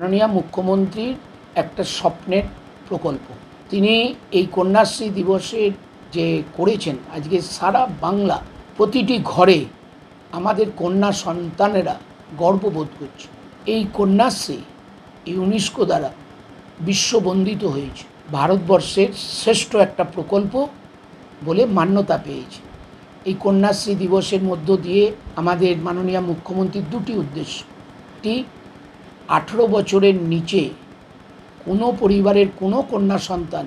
মাননীয় মুখ্যমন্ত্রীর একটা স্বপ্নের প্রকল্প। তিনি এই কন্যাশ্রী দিবসের যে করেছেন, আজকে সারা বাংলা প্রতিটি ঘরে আমাদের কন্যা সন্তানেরা গর্ববোধ করছে। এই কন্যাশ্রী ইউনেস্কো দ্বারা বিশ্ববন্দিত হয়েছে। ভারতবর্ষের শ্রেষ্ঠ একটা প্রকল্প বলে মান্যতা পেয়েছে। এই কন্যাশ্রী দিবসের মধ্য দিয়ে আমাদের মাননীয় মুখ্যমন্ত্রীর দুটি উদ্দেশ্য। একটি আঠেরো বছরের নিচে কোনো পরিবারের কোনো কন্যা সন্তান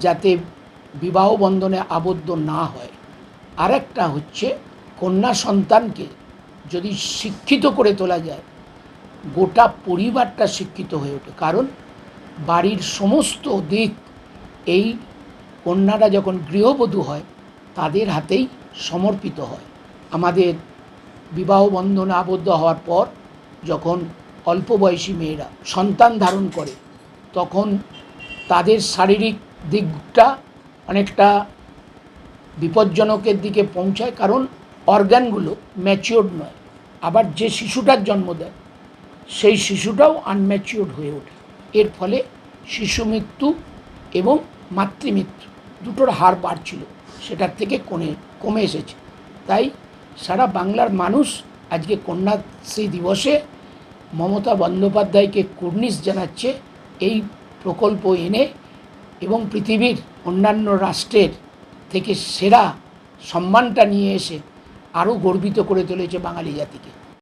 যাতে বিবাহ বন্ধনে আবদ্ধ না হয়। আরেকটা হচ্ছে কন্যা সন্তানকে যদি শিক্ষিত করে তোলা যায়, গোটা পরিবারটা শিক্ষিত হয়ে ওঠে। কারণ বাড়ির সমস্ত দিক এই কন্যারা যখন গৃহবধূ হয়, তাদের হাতেই সমর্পিত হয়। আমাদের বিবাহ বন্ধনে আবদ্ধ হওয়ার পর যখন অল্প বয়সী মেয়েরা সন্তান ধারণ করে, তখন তাদের শারীরিক দিকটা অনেকটা বিপজ্জনকের দিকে পৌঁছায়, কারণ অর্গানগুলো ম্যাচিওর্ড নয়। আবার যে শিশুটার জন্ম দেয়, সেই শিশুটাও আনম্যাচিওর্ড হয়ে ওঠে। এর ফলে শিশু মৃত্যু এবং মাতৃমৃত্যু দুটোর হার বাড়ছিল, সেটার থেকে কমে কমে এসেছে। তাই সারা বাংলার মানুষ আজকে কন্যাশ্রী দিবসে মমতা বন্দ্যোপাধ্যায়কে কুর্নিশ জানাচ্ছে এই প্রকল্প এনে এবং পৃথিবীর অন্যান্য রাষ্ট্রের থেকে সেরা সম্মানটা নিয়ে এসে আরও গর্বিত করে তুলেছে বাঙালি জাতিকে।